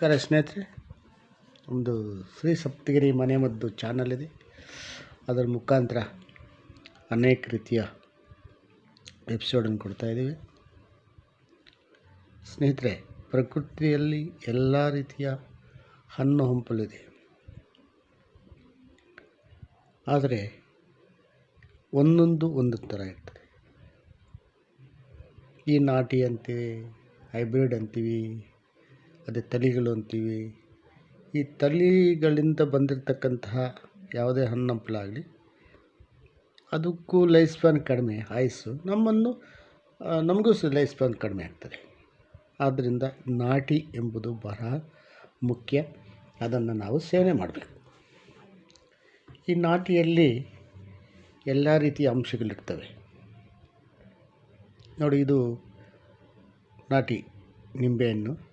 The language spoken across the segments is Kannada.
ನಮಸ್ಕಾರ ಸ್ನೇಹಿತರೆ. ಒಂದು ಶ್ರೀ ಸಪ್ತಗಿರಿ ಮನೆ ಮದ್ದು ಚಾನಲ್ ಇದೆ. ಅದರ ಮುಖಾಂತರ ಅನೇಕ ರೀತಿಯ ಎಪಿಸೋಡನ್ನು ಕೊಡ್ತಾಯಿದ್ದೀವಿ ಸ್ನೇಹಿತರೆ, ಪ್ರಕೃತಿಯಲ್ಲಿ ಎಲ್ಲ ರೀತಿಯ ಹಣ್ಣು ಹಂಪಲಿದೆ ಆದರೆ ಒಂದೊಂದು ಒಂದೊಂದು ಥರ ಇರ್ತದೆ. ಈ ನಾಟಿ ಅಂತೀವಿ, ಹೈಬ್ರಿಡ್ ಅಂತೀವಿ ಅದೇ ತಳಿಗಳು ಅಂತೀವಿ. ಈ ತಳಿಗಳಿಂದ ಬಂದಿರತಕ್ಕಂತಹ ಯಾವುದೇ ಹಣ್ಣು ಹಂಪಲಾಗಲಿ ಅದಕ್ಕೂ ಲೈಫ್ ಸ್ಪ್ಯಾನ್ ಕಡಿಮೆ ಆಯಸ್ಸು ನಮ್ಮನ್ನು ನಮಗೂ ಸಹ ಲೈಫ್ ಸ್ಪ್ಯಾನ್ ಕಡಿಮೆ ಆಗ್ತದೆ. ಆದ್ದರಿಂದ ನಾಟಿ ಎಂಬುದು ಬಹಳ ಮುಖ್ಯ. ಅದನ್ನು ನಾವು ಸೇವನೆ ಮಾಡಬೇಕು. ಈ ನಾಟಿಯಲ್ಲಿ ಎಲ್ಲ ರೀತಿಯ ಅಂಶಗಳಿರ್ತವೆ. ನೋಡಿ, ಇದು ನಾಟಿ ನಿಂಬೆಹಣ್ಣು.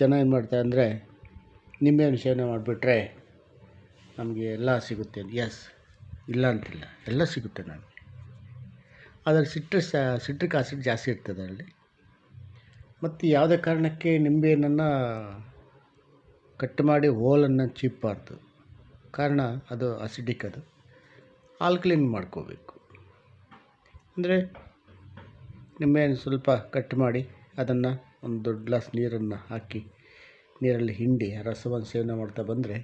ಜನ ಏನು ಮಾಡ್ತಾರೆ ಅಂದರೆ ನಿಂಬೆಹಣ್ಣು ಸೇವನೆ ಮಾಡಿಬಿಟ್ರೆ ನಮಗೆ ಎಲ್ಲ ಸಿಗುತ್ತೆ. ಎಸ್ ಇಲ್ಲ ಅಂತಿಲ್ಲ. ಎಲ್ಲ ಸಿಗುತ್ತೆ ನಮಗೆ. ಅದರಲ್ಲಿ ಸಿಟ್ರಸ್ ಸಿಟ್ರಿಕ್ ಆಸಿಡ್ ಜಾಸ್ತಿ ಇರ್ತದೆ ಅದರಲ್ಲಿ. ಮತ್ತು ಯಾವುದೇ ಕಾರಣಕ್ಕೆ ನಿಂಬೆಹಣ್ಣನ್ನು ಕಟ್ ಮಾಡಿ ಹೋಲನ್ನು ಚೀಪಬಾರ್ದು ಕಾರಣ ಅದು ಅಸಿಡಿಕ್ ಅದು. ಆಲ್ಕ್ಲೀನ್ ಮಾಡ್ಕೋಬೇಕು. ಅಂದರೆ ನಿಂಬೆಹಣ್ಣು ಸ್ವಲ್ಪ ಕಟ್ ಮಾಡಿ ಅದನ್ನು ಒಂದು ದೊಡ್ಡ ಗ್ಲಾಸ್ ನೀರನ್ನು ಹಾಕಿ, ನೀರಲ್ಲಿ ಹಿಂಡಿ ಆ ರಸವನ್ನು ಸೇವನೆ ಮಾಡ್ತಾ ಬಂದರೆ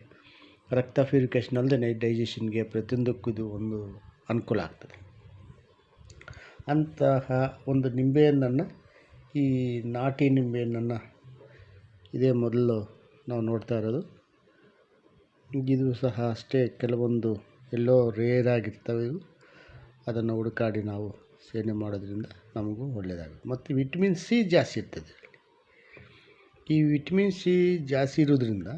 ರಕ್ತ ಪ್ಯೂರಿಫಿಕೇಷನ್ ಅಲ್ಲದೇ ಡೈಜೆಷನ್ಗೆ ಪ್ರತಿಯೊಂದಕ್ಕೂ ಇದು ಒಂದು ಅನುಕೂಲ ಆಗ್ತದೆ. ಅಂತಹ ಒಂದು ನಿಂಬೆಹಣ್ಣನ್ನು, ಈ ನಾಟಿ ನಿಂಬೆಹಣ್ಣನ್ನು ಇದೇ ಮೊದಲು ನಾವು ನೋಡ್ತಾ ಇರೋದು. ಇದು ಸಹ ಅಷ್ಟೇ, ಕೆಲವೊಂದು ಎಲ್ಲೋ ರೇರ್ ಆಗಿರ್ತವೆ ಇವು. ಅದನ್ನು ಹುಡುಕಾಡಿ ನಾವು ಸೇವನೆ ಮಾಡೋದ್ರಿಂದ ನಮಗೂ ಒಳ್ಳೆಯದಾಗುತ್ತೆ. ಮತ್ತು ವಿಟಮಿನ್ ಸಿ ಜಾಸ್ತಿ ಇರ್ತದೆ. ಈ ವಿಟಮಿನ್ ಸಿ ಜಾಸ್ತಿ ಇರೋದ್ರಿಂದ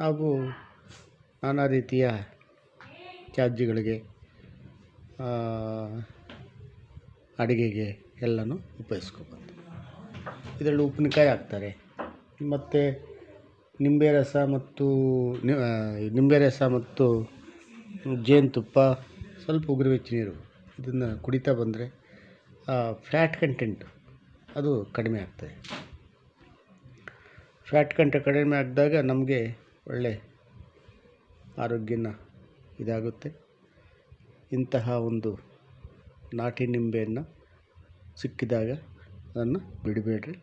ನಾವು ನಾನಾ ರೀತಿಯ ತ್ಯಾಜ್ಯಗಳಿಗೆ ಅಡುಗೆಗೆ ಎಲ್ಲನೂ ಉಪಯೋಗಿಸ್ಕೋಬೋದು. ಇದರಲ್ಲಿ ಉಪ್ಪಿನಕಾಯಿ ಹಾಕ್ತಾರೆ. ಮತ್ತು ನಿಂಬೆ ರಸ ಮತ್ತು ನಿಂಬೆ ರಸ ಮತ್ತು ಜೇನುತುಪ್ಪ, ಸ್ವಲ್ಪ ಉಗುರು ಬೆಚ್ಚ ನೀರು ಇದನ್ನು ಕುಡಿತಾ ಬಂದರೆ ಫ್ಯಾಟ್ ಕಂಟೆಂಟ್ ಅದು ಕಡಿಮೆ ಆಗ್ತದೆ. ಫ್ಯಾಟ್ ಕಂಟೆ ಕಡಿಮೆ ಆಗಿದಾಗ ನಮಗೆ ಒಳ್ಳೆ ಆರೋಗ್ಯನ ಇದಾಗುತ್ತೆ. ಇಂತಹ ಒಂದು ನಾಟಿ ನಿಂಬೆಯನ್ನು ಸಿಕ್ಕಿದಾಗ ಅದನ್ನು ಬಿಡಬೇಡ್ರಿ.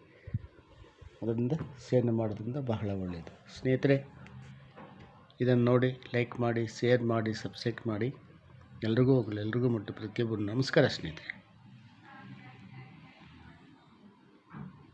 ಅದರಿಂದ ಸೇವನೆ ಮಾಡೋದ್ರಿಂದ ಬಹಳ ಒಳ್ಳೆಯದು ಸ್ನೇಹಿತರೆ, ಇದನ್ನು ನೋಡಿ ಲೈಕ್ ಮಾಡಿ ಶೇರ್ ಮಾಡಿ ಸಬ್ಸ್ಕ್ರೈಬ್ ಮಾಡಿ. ಎಲ್ರಿಗೂ ಹೋಗಲಿ ಎಲ್ರಿಗೂ ಮುಟ್ಟಿ ಪ್ರತಿಯೊಬ್ಬರು ನಮಸ್ಕಾರ ಸ್ನೇಹಿತರೆ.